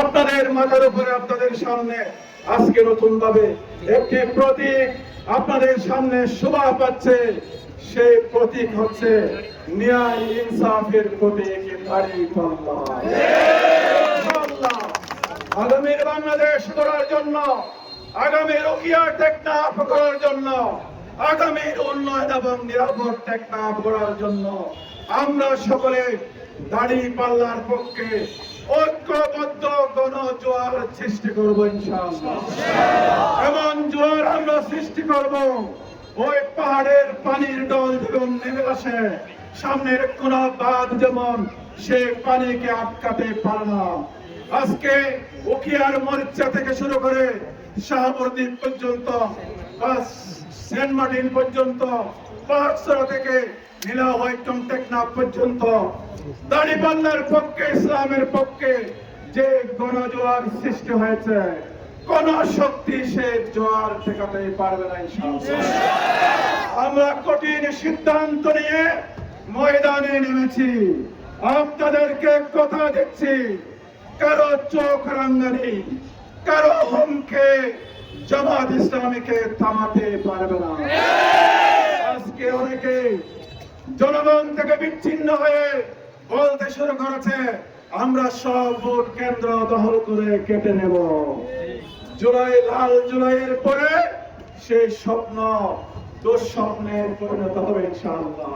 আপনাদের মাথার উপরে আপনাদের সামনে আজকে নতুন ভাবে একটি প্রতীক আপনাদের সামনে শোভা পাচ্ছে। সেই প্রতীক হচ্ছে ন্যায় ইনসাফের প্রতীক আগামীর বাংলাদেশ করার জন্য আগামী রোগিয়া টেকনাফ করার জন্য, আগামীর উন্নয়ন এবং নিরাপদ টেকনাফ করার জন্য আমরা সকলে পক্ষে ঐক্যবদ্ধ জোয়ার সৃষ্টি এমন জোয়ার আমরা সৃষ্টি করব, ওই পাহাড়ের পানির ডল যেমন নেমে আসে। সামনের কোন বাঁধ যেমন, সে পানিকে আটকাতে পারে না। আজকে উকিয়ার মরিচা থেকে শুরু করে শাহবর্দিন পর্যন্ত সেন্ট মার্টিন পর্যন্ত থেকে পর্যন্ত পক্ষে, ইসলামের পক্ষে যে গণজোয়ার সৃষ্টি হয়েছে, কোন শক্তি সে জোয়ার ঠেকাতে পারবে না আমরা কঠিন সিদ্ধান্ত নিয়ে ময়দানে নেমেছি। আপনাদেরকে কথা দিচ্ছি, কারও চোখ রাঙ্গানি কারও হুমকে জামাত ইসলামীকে থামাতে পারবে না। আজকে অনেকে জনগণ থেকে বিচ্ছিন্ন হয়ে বলতে শুরু করেছে। আমরা সব ভোট কেন্দ্র দখল করে কেটে নেব। জুলাই, লাল জুলাইয়ের পরে সেই স্বপ্ন দুঃস্বপ্নের পরিণত হবে ইনশাআল্লাহ।